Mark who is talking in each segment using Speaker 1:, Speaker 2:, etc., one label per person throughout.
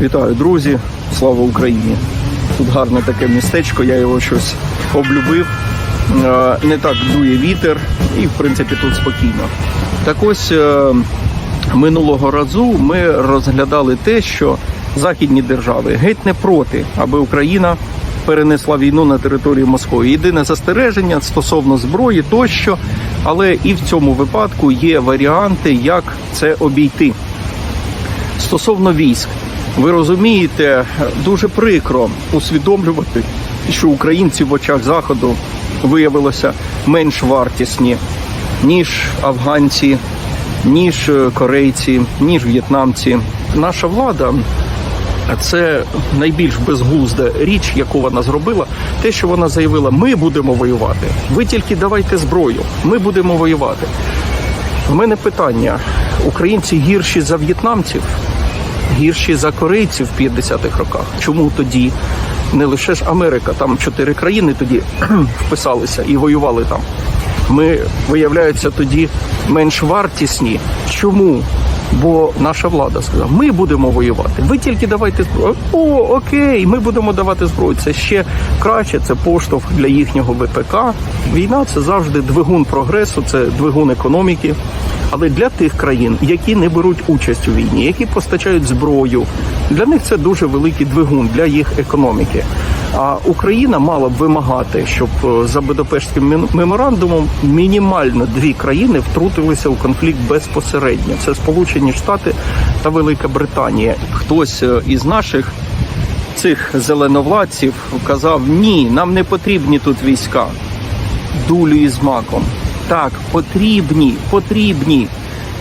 Speaker 1: Вітаю, друзі! Слава Україні! Тут гарне таке містечко, я його щось облюбив. Е, Не так дує вітер, і в принципі тут спокійно. Так ось е, минулого разу ми розглядали те, що західні держави геть не проти, аби Україна перенесла війну на територію Москви. Єдине застереження стосовно зброї тощо, але і в цьому випадку є варіанти, як це обійти. Стосовно військ, ви розумієте, дуже прикро усвідомлювати, що українці в очах заходу виявилося менш вартісні, ніж афганці, ніж е, корейці, ніж в'єтнамці. Наша влада. Це найбільш безглузда річ, яку вона зробила, те, що вона заявила: ми будемо воювати. Ви тільки давайте зброю, ми будемо воювати. В мене питання: українці гірші за в'єтнамців, гірші за корейців в 50-х роках. Чому тоді не лише ж Америка, там чотири країни тоді вписалися і воювали там. Ми, виявляється, тоді менш вартісні. Чому? Бо наша влада сказала, ми будемо воювати. Ви тільки давайте зброю. О, окей, ми будемо давати зброю. Це ще краще, це поштовх для їхнього ВПК. Війна це завжди двигун прогресу, це двигун економіки. Але для тих країн, які не беруть участь у війні, які постачають зброю, для них це дуже великий двигун для їх економіки. А Україна мала б вимагати, щоб е, за Будапештським меморандумом мінімально дві країни втрутилися у конфлікт безпосередньо. Це Сполучені Штати та Велика Британія. Хтось е, із наших цих зеленовладців казав: ні, нам не потрібні тут війська дулю із маком. Так, потрібні, потрібні.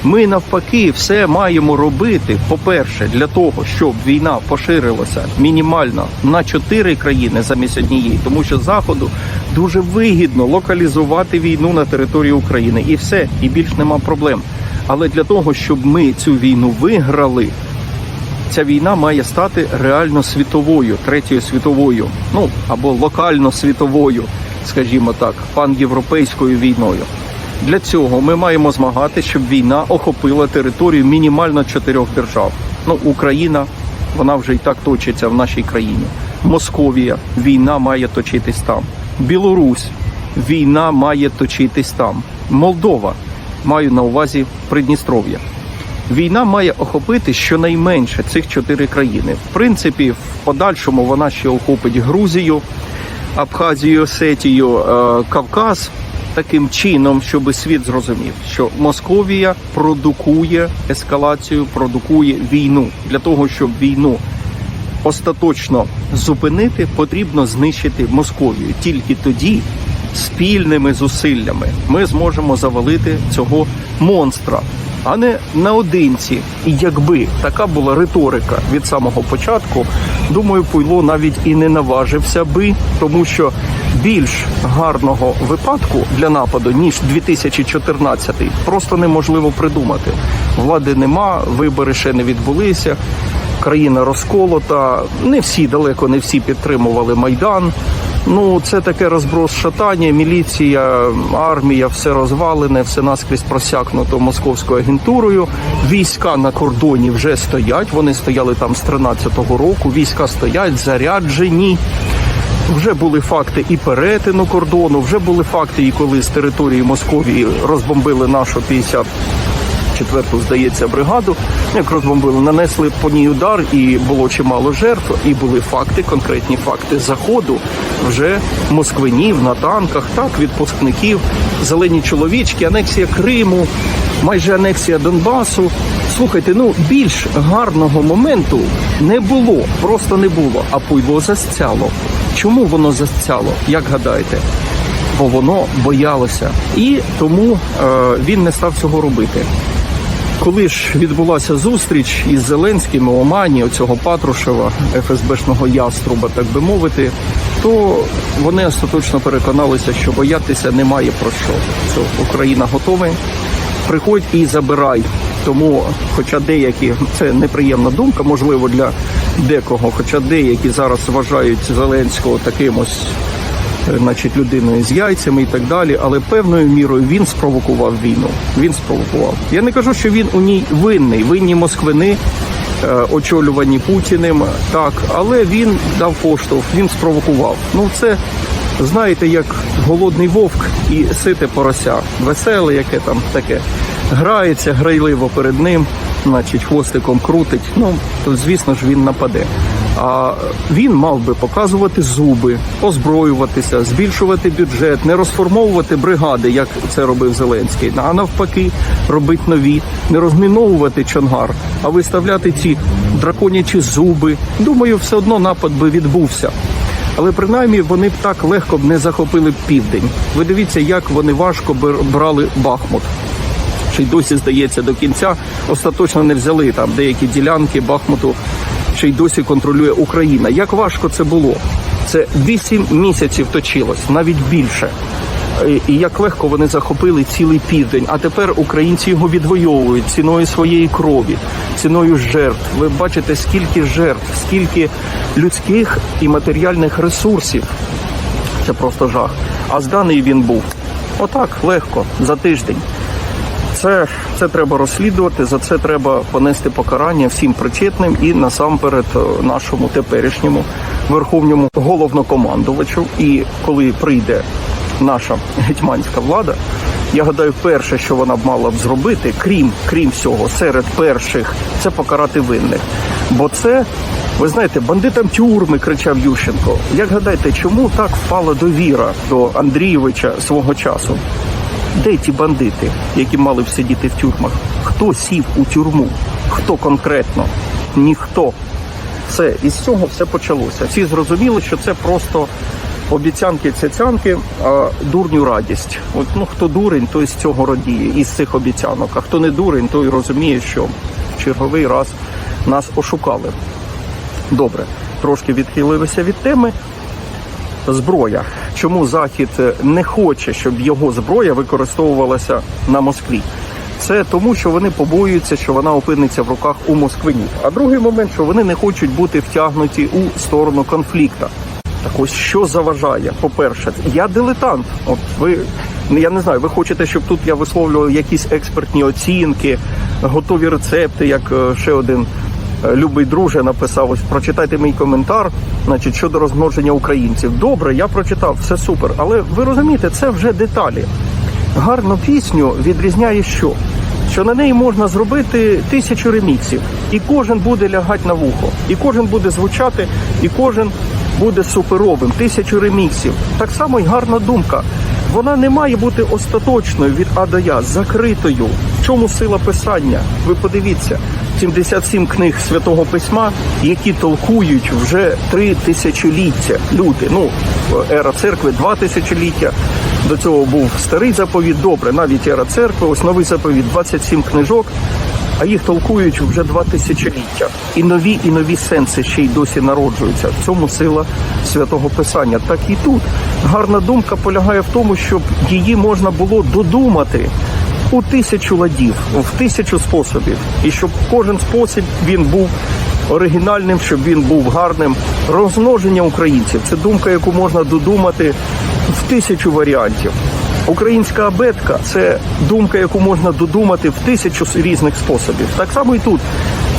Speaker 1: Ми навпаки все маємо робити, по-перше, для того, щоб війна поширилася мінімально на чотири країни замість однієї, тому що заходу дуже вигідно локалізувати війну на території України, і все, і більш нема проблем. Але для того, щоб ми цю війну виграли, ця війна має стати реально світовою, третьою світовою, ну або локально світовою, скажімо так, панєвропейською війною. Для цього ми маємо змагати, щоб війна охопила територію мінімально чотирьох держав. Ну, Україна, вона вже і так точиться в нашій країні. Московія, війна має точитись там. Білорусь, війна має точитись там. Молдова, маю на увазі Придністров'я. Війна має охопити щонайменше цих чотири країни. В принципі, в подальшому вона ще охопить Грузію, Абхазію, Осетію, е, Кавказ. Таким чином, щоб світ зрозумів, що Московія продукує ескалацію, продукує війну для того, щоб війну остаточно зупинити, потрібно знищити Московію. Тільки тоді спільними зусиллями ми зможемо завалити цього монстра, а не наодинці. І якби така була риторика від самого початку, думаю, Пуйло навіть і не наважився би, тому що більш гарного випадку для нападу ніж 2014 просто неможливо придумати. Влади нема, вибори ще не відбулися. Країна розколота. Не всі далеко не всі підтримували майдан. Ну, це таке розброс шатання, міліція, армія, все розвалене, все наскрізь просякнуто московською агентурою. Війська на кордоні вже стоять. Вони стояли там з 13-го року. Війська стоять, заряджені. Вже були факти і перетину кордону, вже були факти, і коли з території Московії розбомбили нашу 50 четверту, здається, бригаду. Як розбомбили, нанесли по ній удар, і було чимало жертв. І були факти, конкретні факти заходу вже москвинів на танках, так відпускників, зелені чоловічки, анексія Криму, майже анексія Донбасу. Слухайте, ну більш гарного моменту не було, просто не було. А пуйло засцяло. Чому воно засцяло? Як гадаєте? Бо воно боялося, і тому е, він не став цього робити. Коли ж відбулася зустріч із Зеленським у Омані, оцього Патрушева, ФСБшного яструба, так би мовити, то вони остаточно переконалися, що боятися немає про що. Що Україна готова, приходь і забирай. Тому, хоча деякі це неприємна думка, можливо, для декого, хоча деякі зараз вважають Зеленського таким ось значить, людиною з яйцями і так далі. Але певною мірою він спровокував війну. Він спровокував. Я не кажу, що він у ній винний. Винні москвини, е, очолювані Путіним, так, але він дав поштовх, він спровокував. Ну це знаєте, як голодний вовк і сите порося, веселе, яке там таке. Грається грайливо перед ним, значить, хвостиком крутить. Ну, то звісно ж він нападе. А він мав би показувати зуби, озброюватися, збільшувати бюджет, не розформовувати бригади, як це робив Зеленський, а навпаки, робити нові, не розміновувати Чонгар, а виставляти ці драконячі зуби. Думаю, все одно напад би відбувся. Але принаймні вони б так легко б не захопили південь. Ви дивіться, як вони важко бр- брали Бахмут. Й досі здається до кінця. Остаточно не взяли там деякі ділянки Бахмуту. Ще й досі контролює Україна. Як важко це було? Це 8 місяців точилось, навіть більше. І- як легко вони захопили цілий південь. А тепер українці його відвоюють ціною своєї крові, ціною жертв. Ви бачите, скільки жертв, скільки людських і матеріальних ресурсів. Це просто жах. А зданий він був отак легко за тиждень. Це, це треба розслідувати, за це треба понести покарання всім причетним і насамперед е, нашому теперішньому верховному головнокомандувачу. І коли прийде наша гетьманська влада, я гадаю, перше, що вона б мала б зробити, крім крім всього, серед перших, це покарати винних. Бо це, ви знаєте, бандитам тюрми кричав Ющенко. Як гадаєте, чому так впала довіра до Андрійовича свого часу? Де ті бандити, які мали б сидіти в тюрмах? Хто сів у тюрму? Хто конкретно? Ніхто. Все, із цього все почалося. Всі зрозуміли, що це просто обіцянки цяцянки, а дурню радість. От ну хто дурень, той з цього радіє, із цих обіцянок. А хто не дурень, той розуміє, що в черговий раз нас ошукали. Добре, трошки відхилилися від теми зброя. Чому Захід е, не хоче, щоб його зброя використовувалася на Москві? Це тому, що вони побоюються, що вона опиниться в руках у москвинів. А другий момент, що вони не хочуть бути втягнуті у сторону конфлікту. Так ось що заважає? По-перше, я дилетант. От ви я не знаю, ви хочете, щоб тут я висловлював якісь експертні оцінки, готові рецепти, як е, ще один любий друже написав. Ось прочитайте мій коментар, значить щодо розмноження українців. Добре, я прочитав, все супер. Але ви розумієте, це вже деталі. Гарну пісню відрізняє що? Що на неї можна зробити тисячу реміксів, і кожен буде лягати на вухо, і кожен буде звучати, і кожен буде суперовим. Тисячу реміксів. Так само й гарна думка. Вона не має бути остаточною від А до Я, закритою. В чому сила писання? Ви подивіться, 77 книг святого письма, які толкують вже три тисячоліття. Люди, ну ера церкви, два тисячоліття. До цього був старий заповіт. Добре, навіть ера церкви, ось новий заповіт, 27 книжок. А їх толкують вже два тисячоліття. І нові, і нові сенси ще й досі народжуються. В цьому сила святого писання. Так і тут гарна думка полягає в тому, щоб її можна було додумати у тисячу ладів, в тисячу способів, і щоб кожен спосіб він був оригінальним, щоб він був гарним. Розмноження українців це думка, яку можна додумати в тисячу варіантів. Українська абетка це думка, яку можна додумати в тисячу різних способів. Так само і тут.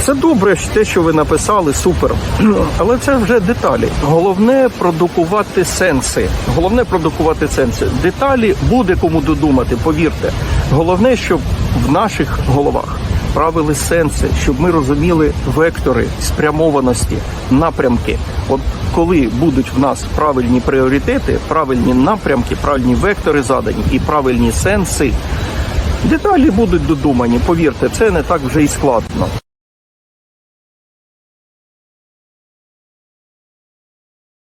Speaker 1: Це добре, те, що ви написали, супер. Але це вже деталі. Головне продукувати сенси. Головне продукувати сенси. Деталі буде кому додумати, повірте. Головне, щоб в наших головах правили сенси, щоб ми розуміли вектори спрямованості, напрямки. От коли будуть в нас правильні пріоритети, правильні напрямки, правильні вектори задані і правильні сенси, деталі будуть додумані. Повірте, це не так вже і складно.